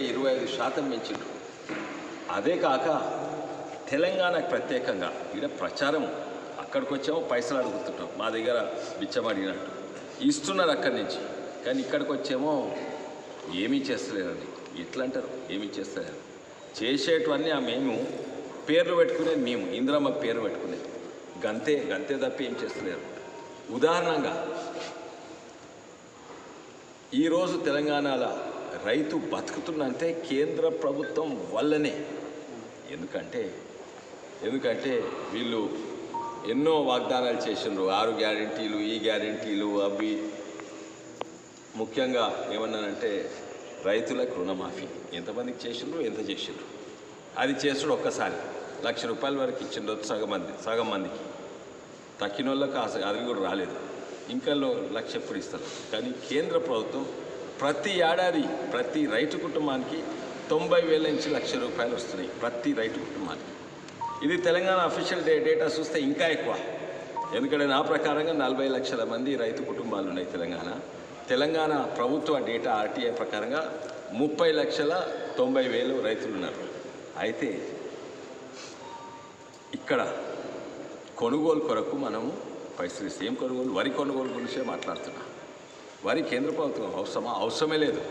ఇరవై ఐదు శాతం పెంచిండ్రు. అదే కాక తెలంగాణకు ప్రత్యేకంగా ఇక్కడ ప్రచారం అక్కడికి వచ్చామో పైసలు అడుగుతుంటాం. మా దగ్గర బిచ్చం ఇస్తున్నారు అక్కడి నుంచి. కానీ ఇక్కడికి వచ్చేమో ఏమీ చేస్తలేరండి. ఎట్లా అంటారు ఏమీ చేస్తలేరు. చేసేటివన్నీ ఆ మేము పేర్లు పెట్టుకునేది మేము ఇందిరమ్మ పేరు పెట్టుకునేది గంతే గంతే తప్ప ఏం చేస్తలేరు. ఉదాహరణంగా ఈరోజు తెలంగాణలో రైతు బతుకుతుందంటే కేంద్ర ప్రభుత్వం వల్లనే. ఎందుకంటే ఎందుకంటే వీళ్ళు ఎన్నో వాగ్దానాలు చేసిండ్రు. ఆరు గ్యారెంటీలు ఈ గ్యారెంటీలు అవి. ముఖ్యంగా ఏమన్నానంటే రైతులకు రుణమాఫీ. ఎంతమందికి చేసిండ్రు ఎంత చేసిండ్రు? అది చేసుడు ఒక్కసారి. లక్ష రూపాయల వరకు ఇచ్చిండ్రు సగం మంది సగం మందికి. తక్కిన వాళ్ళకి అసలు అది కూడా రాలేదు. ఇంకా లక్ష ఎప్పుడు ఇస్తారు? కానీ కేంద్ర ప్రభుత్వం ప్రతి ఏడాది ప్రతి రైతు కుటుంబానికి తొంభై వేల నుంచి లక్ష రూపాయలు వస్తున్నాయి ప్రతి రైతు కుటుంబానికి. ఇది తెలంగాణ అఫీషియల్ డే డేటా చూస్తే ఇంకా ఎక్కువ. ఎందుకంటే నా ప్రకారంగా నలభై లక్షల మంది రైతు కుటుంబాలు ఉన్నాయి తెలంగాణ. తెలంగాణ ప్రభుత్వ డేటా ఆర్టీఐ ప్రకారంగా ముప్పై లక్షల తొంభై వేలు రైతులు ఉన్నారు. అయితే ఇక్కడ కొనుగోలు కొరకు మనము పైసలు సేమ్ కొనుగోలు? వరి కొనుగోలు గురించే మాట్లాడుతున్నాం. వరి కేంద్ర ప్రభుత్వం అవసరమా? అవసరమే లేదు.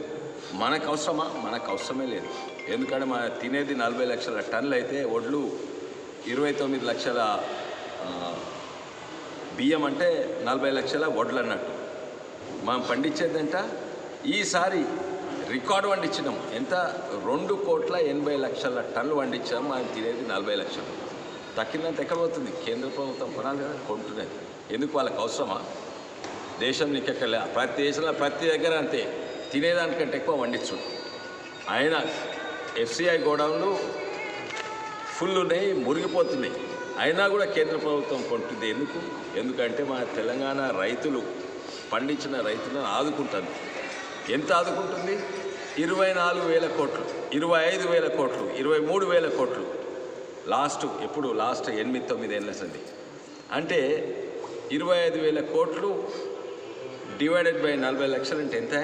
మనకు అవసరమా? మనకు అవసరమే లేదు. ఎందుకంటే మన తినేది నలభై లక్షల టన్నులు అయితే ఒడ్లు ఇరవై తొమ్మిది లక్షల బియ్యం అంటే నలభై లక్షల వడ్లు అన్నట్టు మనం పండించేదంట. ఈసారి రికార్డు పండించినాం. ఎంత? రెండు కోట్ల ఎనభై లక్షల టన్నులు పండించాం. మనం తినేది నలభై లక్షలు. తక్కినంత ఎక్కడ పోతుంది? కేంద్ర ప్రభుత్వం కొనాలి కదా కొంటున్నది. ఎందుకు వాళ్ళకి అవసరమా? దేశం నీకెక్కలే. ప్రతి దేశంలో ప్రతి దగ్గర అంతే. తినేదానికంటే ఎక్కువ వండించు. ఆయన ఎఫ్సిఐ గోడౌన్లు ఫుల్ ఉన్నాయి మురిగిపోతున్నాయి. అయినా కూడా కేంద్ర ప్రభుత్వం కొంటుంది. ఎందుకు? ఎందుకంటే మన తెలంగాణ రైతులు పండించిన రైతులను ఆదుకుంటుంది. ఎంత ఆదుకుంటుంది? ఇరవై నాలుగు వేల కోట్లు ఇరవై ఐదు వేల కోట్లు ఇరవై మూడు వేల కోట్లు. లాస్ట్ ఎప్పుడు? లాస్ట్ ఎనిమిది తొమ్మిది ఏళ్ళ సంది అంటే ఇరవై ఐదు వేల కోట్లు డివైడెడ్ బై నలభై లక్షలు అంటే ఎంత?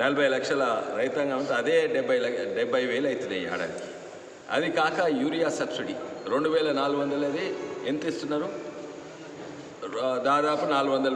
నలభై లక్షల రైతాంగం ఉంటే అదే డెబ్బై లక్ష డెబ్బై వేలు అవుతున్నాయి ఏడాదికి అది కాక యూరియా సబ్సిడీ. రెండు వేల నాలుగు వందలది ఎంత ఇస్తున్నారు? దాదాపు నాలుగు వందల